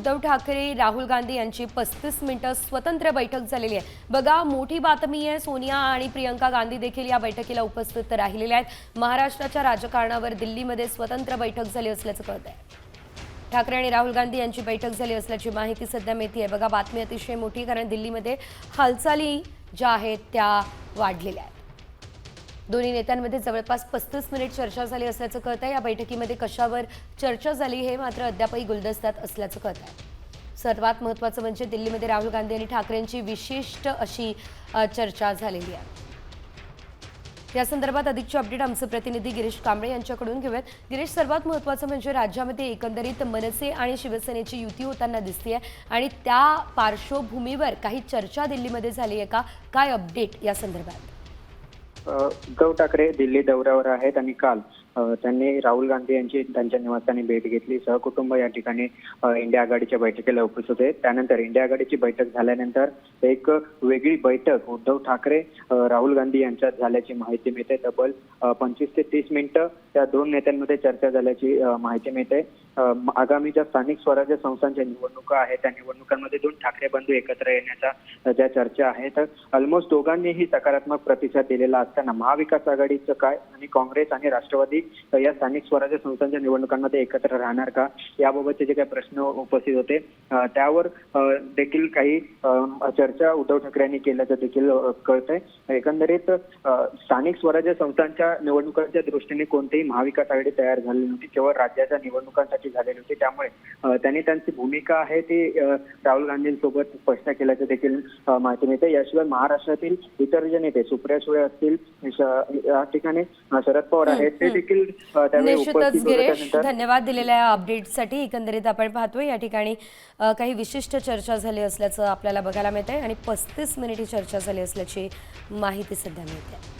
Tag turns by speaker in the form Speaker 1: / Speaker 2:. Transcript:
Speaker 1: उद्धव ठाकरे राहुल गांधी यांची पस्तीस मिनिटं स्वतंत्र बैठक झालेली आहे. बघा मोठी बातमी आहे सोनिया आणि प्रियंका गांधी देखील या बैठकीला उपस्थित राहिलेल्या आहेत. महाराष्ट्राच्या राजकारणावर दिल्लीमध्ये स्वतंत्र बैठक झाली असल्याचं कळत आहे. ठाकरे आणि राहुल गांधी यांची बैठक झाली असल्याची माहिती सध्या मिळते आहे बघा बातमी अतिशय मोठी कारण दिल्लीमध्ये हालचाली ज्या आहेत त्या वाढलेल्या आहेत. दोन्ही नेत्यांमध्ये जवळपास पस्तीस मिनिट चर्चा झाली असल्याचं कळत आहे या बैठकीमध्ये कशावर चर्चा झाली हे मात्र अद्यापही गुलदस्त्यात असल्याचं कळत आहे सर्वात महत्त्वाचं म्हणजे दिल्लीमध्ये राहुल गांधी आणि ठाकरेंची विशिष्ट अशी चर्चा झालेली आहे. या संदर्भात अधिकचे अपडेट आमचे प्रतिनिधी गिरीश कांबळे यांच्याकडून घेऊयात. गिरीश सर्वात महत्त्वाचं म्हणजे राज्यामध्ये एकंदरीत मनसे आणि शिवसेनेची युती होताना दिसते आणि त्या पार्श्वभूमीवर काही चर्चा दिल्लीमध्ये झाली आहे का? काय अपडेट या संदर्भात?
Speaker 2: उद्धव ठाकरे दिल्ली दौऱ्यावर आहेत आणि काल त्यांनी राहुल गांधी यांची त्यांच्या निवासस्थानी भेट घेतली. सहकुटुंब या ठिकाणी इंडिया आघाडीच्या बैठकीला उपस्थित होते. त्यानंतर इंडिया आघाडीची बैठक झाल्यानंतर एक वेगळी बैठक उद्धव ठाकरे राहुल गांधी यांच्यात झाल्याची माहिती मिळते. तब्बल पंचवीस ते तीस मिनिटं त्या दोन नेत्यांमध्ये चर्चा झाल्याची माहिती मिळते. आगामी ज्या स्थानिक स्वराज्य संस्थांच्या निवडणुका आहेत त्या निवडणुकांमध्ये दोन ठाकरे बंधू एकत्र येण्याच्या ज्या चर्चा आहेत ऑलमोस्ट दोघांनीही सकारात्मक प्रतिसाद दिलेला असताना महाविकास आघाडीचं काय आणि काँग्रेस आणि राष्ट्रवादी या स्थानिक स्वराज्य संस्थांच्या निवडणुकांमध्ये एकत्र राहणार का याबाबतचे जे काही प्रश्न उपस्थित होते त्यावर देखील काही चर्चा उद्धव ठाकरे यांनी केल्याचं देखील कळतंय. एकंदरीत स्थानिक स्वराज्य संस्थांच्या निवडणुकांच्या दृष्टीने कोणतेही महाविकास आघाडी तयार झाली नव्हती केवळ राज्याच्या निवडणुकांसाठी झालेली होती. त्यामुळे त्यांनी त्यांची भूमिका आहे ती राहुल गांधींसोबत स्पष्ट केल्याचं देखील माहिती मिळते. याशिवाय महाराष्ट्रातील इतर जे नेते सुप्रिया सुळे असतील या ठिकाणी शरद पवार आहेत ते देखील त्यावेळी
Speaker 1: धन्यवाद दिलेल्या अपडेटसाठी एकंदरीत आपण पाहतोय. या ठिकाणी काही विशिष्ट चर्चा झाली असल्याचं आपल्याला बघायला मिळत आहे आणि पस्तीस मिनिट ही चर्चा झाली असल्याची माहिती सध्या मिळते.